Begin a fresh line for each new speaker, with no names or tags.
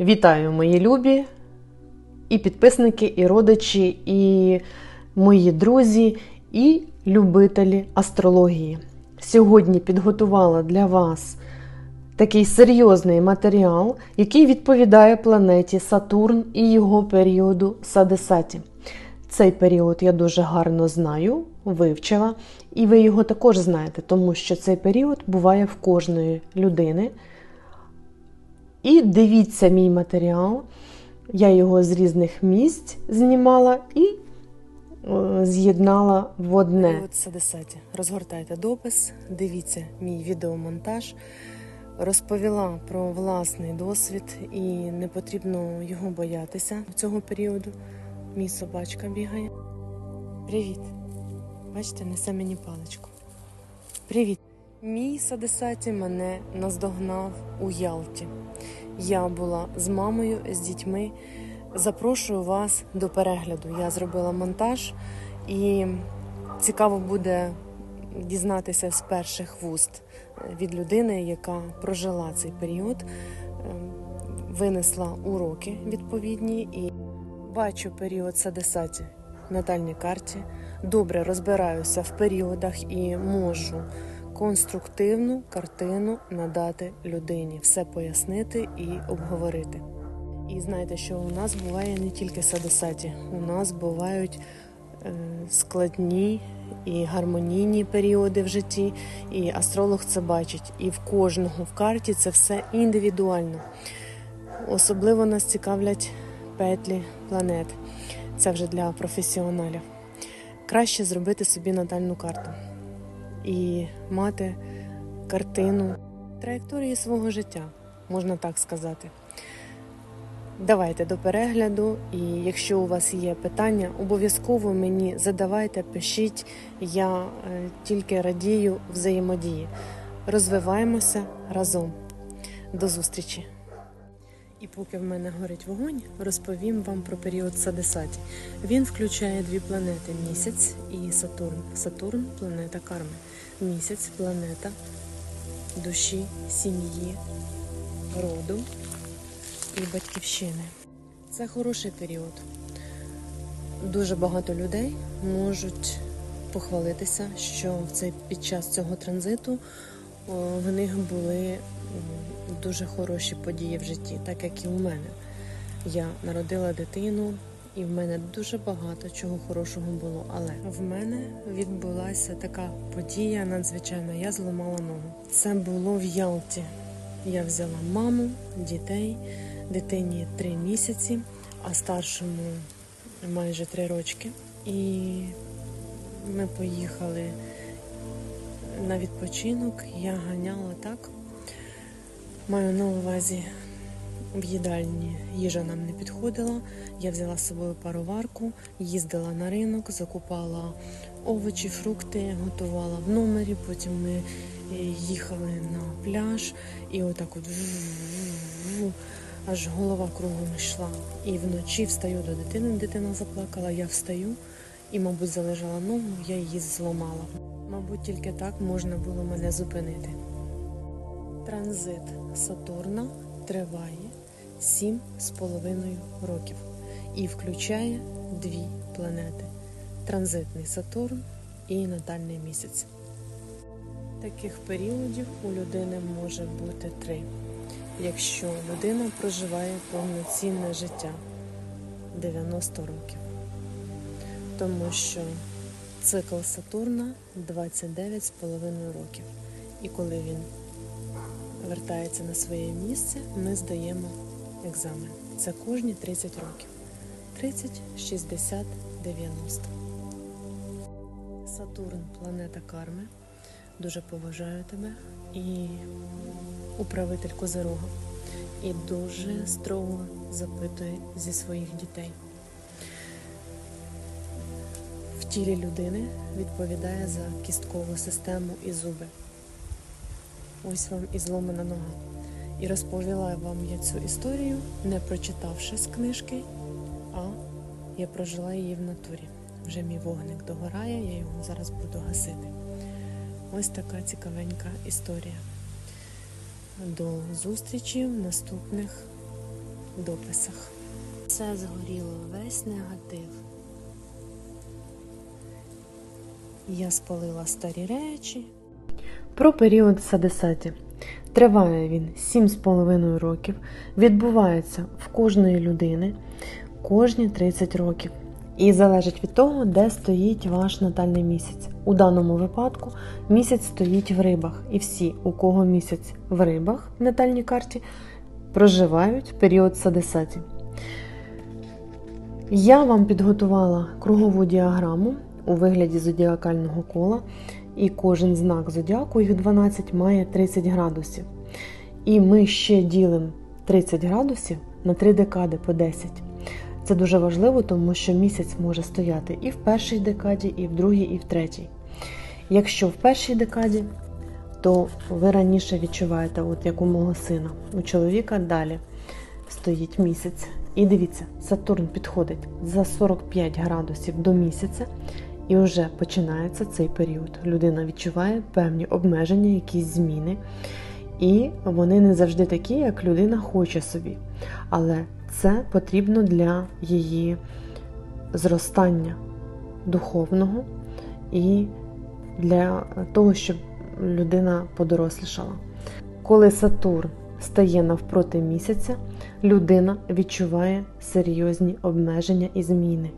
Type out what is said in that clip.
Вітаю, мої любі, і підписники, і родичі, і мої друзі, і любителі астрології. Сьогодні підготувала для вас такий серйозний матеріал, який відповідає планеті Сатурн і його періоду Садесаті. Цей період я дуже гарно знаю, вивчила, і ви його також знаєте, тому що цей період буває в кожної людини. І дивіться мій матеріал. Я його з різних місць знімала і е, з'єднала в одне.
От Садесаті. Розгортайте допис, дивіться мій відеомонтаж. Розповіла про власний досвід і не потрібно його боятися цього періоду. Мій собачка бігає. Привіт. Бачите, несе мені паличку. Привіт. Мій Садесаті мене наздогнав у Ялті. Я була з мамою, з дітьми. Запрошую вас до перегляду. Я зробила монтаж і цікаво буде дізнатися з перших вуст від людини, яка прожила цей період, е, винесла уроки відповідні і бачу період Садесаті в натальній карті. Добре розбираюся в періодах і можу конструктивну картину надати людині, все пояснити і обговорити. І знаєте, що у нас буває не тільки садосаті, у нас бувають е, складні і гармонійні періоди в житті, і астролог це бачить. І в кожного в карті це все індивідуально. Особливо нас цікавлять петлі планет. Це вже для професіоналів. Краще зробити собі натальну карту і мати картину траєкторії свого життя, можна так сказати. Давайте до перегляду, і якщо у вас є питання, обов'язково мені задавайте, пишіть, я е, тільки радію взаємодії. Розвиваємося разом. До зустрічі! І поки в мене горить вогонь, розповім вам про період Садесаті. Він включає дві планети місяць і Сатурн. Сатурн планета карми. Місяць планета душі, сім'ї, роду і батьківщини. Це хороший період. Дуже багато людей можуть похвалитися, що в цей під час цього транзиту в них були дуже хороші події в житті, так як і у мене. Я народила дитину, і в мене дуже багато чого хорошого було. Але в мене відбулася така подія надзвичайна. Я зламала ногу. Це було в Ялті. Я взяла маму, дітей, дитині три місяці, а старшому майже три рочки. І ми поїхали на відпочинок. Я ганяла так. Маю на увазі в їдальні їжа нам не підходила. Я взяла з собою пароварку, їздила на ринок, закупала овочі, фрукти, готувала в номері. Потім ми е, їхали на пляж і отак от аж голова кругом йшла. І вночі встаю до дитини. Дитина заплакала, я встаю і, мабуть, залежала ногу, я її зламала. Мабуть, тільки так можна було мене зупинити. Транзит Сатурна триває сім з половиною років і включає дві планети: транзитний Сатурн і натальний місяць. Таких періодів у людини може бути три, якщо людина проживає повноцінне життя 90 років. Тому що цикл Сатурна 29,5 років. І коли він вертається на своє місце, ми здаємо екзамен. Це кожні 30 років. 30, 60, 90. Сатурн планета карми. Дуже поважаю тебе і управитель Козирога. І дуже строго запитує зі своїх дітей. В тілі людини відповідає за кісткову систему і зуби. Ось вам і зломана нога. І розповіла вам я цю історію, не прочитавши з книжки, а я прожила її в натурі. Вже мій вогник догорає, я його зараз буду гасити. Ось така цікавенька історія. До зустрічі в наступних дописах. Все згоріло, весь негатив. Я спалила старі речі.
Про період Садесаті. Триває він 7,5 років, відбувається в кожної людини кожні 30 років. І залежить від того, де стоїть ваш натальний місяць. У даному випадку місяць стоїть в рибах, і всі, у кого місяць в рибах в натальній карті, проживають період Садесаті. Я вам підготувала кругову діаграму у вигляді зодіакального кола, і кожен знак зодіаку, їх 12, має 30 градусів. І ми ще ділимо 30 градусів на 3 декади по 10. Це дуже важливо, тому що місяць може стояти і в першій декаді, і в другій, і в третій. Якщо в першій декаді, то ви раніше відчуваєте, от як у мого сина, у чоловіка далі стоїть місяць. І дивіться, Сатурн підходить за 45 градусів до місяця, і вже починається цей період. Людина відчуває певні обмеження, якісь зміни. І вони не завжди такі, як людина хоче собі. Але це потрібно для її зростання духовного і для того, щоб людина подорослішала. Коли Сатурн стає навпроти місяця, людина відчуває серйозні обмеження і зміни.